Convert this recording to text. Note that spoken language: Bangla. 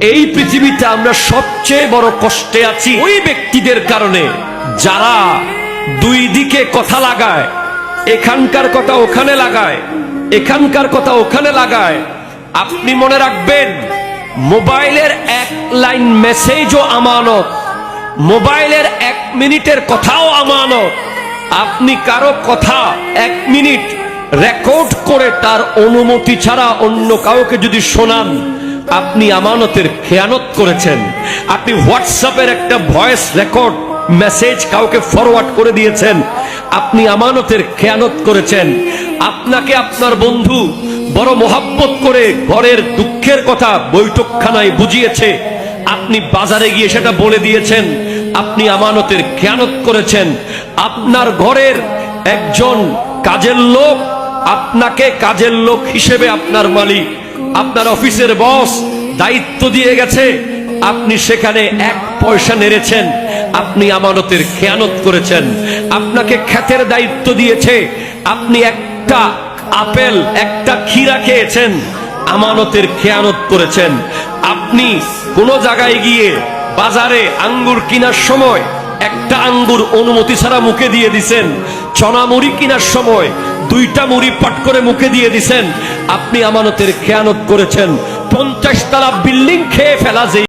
এই পৃথিবীতে আমরা সবচেয়ে বড় কষ্টে আছি ওই ব্যক্তিদের কারণে। যারা দুই দিকে কথা লাগায়, এখানকার কথা ওখানে লাগায়, এখানকার কথা ওখানে লাগায়। আপনি মনে রাখবেন, মোবাইলের এক লাইন মেসেজও আমানত, মোবাইলের এক মিনিটের কথাও আমানত। আপনি কারও কথা এক মিনিট রেকর্ড করে তার অনুমতি ছাড়া অন্য কাউকে যদি শোনান আপনি আমানতের খেয়ানত করেছেন। আপনি হোয়াটসঅ্যাপের একটা ভয়েস রেকর্ড, মেসেজ কাউকে ফরওয়ার্ড করে দিয়েছেন। আপনি আমানতের খেয়ানত করেছেন। আপনাকে আপনার বন্ধু বড় মোহাব্বত করে ঘরের দুঃখের কথা বৈঠকখানায় বুঝিয়েছে। আপনি বাজারে গিয়ে সেটা বলে দিয়েছেন। আপনি আমানতের খেয়ানত করেছেন। আপনার ঘরের একজন কাজের লোক, আপনাকে কাজের লোক হিসেবে আপনার মালিক। আপনার অফিসের বস দায়িত্ব দিয়ে গেছে। আপনি সেখানে এক পয়সা নেড়েছেন। আপনি আমানতের খেয়ানত করেছেন। আপনাকে খ্যাতের দায়িত্ব দিয়েছে। আপনি একটা আপেল, একটা ক্ষীরা খেয়েছেন। আমানতের খেয়ানত করেছেন। আপনি কোন জায়গায় গিয়ে বাজারে আঙ্গুর কেনার সময় একটা আঙ্গুর অনুমতি ছাড়া মুখে দিয়ে দিছেন। চনা মুড়ি কেনার সময় দুইটা মুড়ি পাট করে মুখে দিয়ে দিছেন। আপনি আমানতের খেয়ানত করেছেন। পঞ্চাশ তারা বিল্ডিং খেয়ে ফেলা যে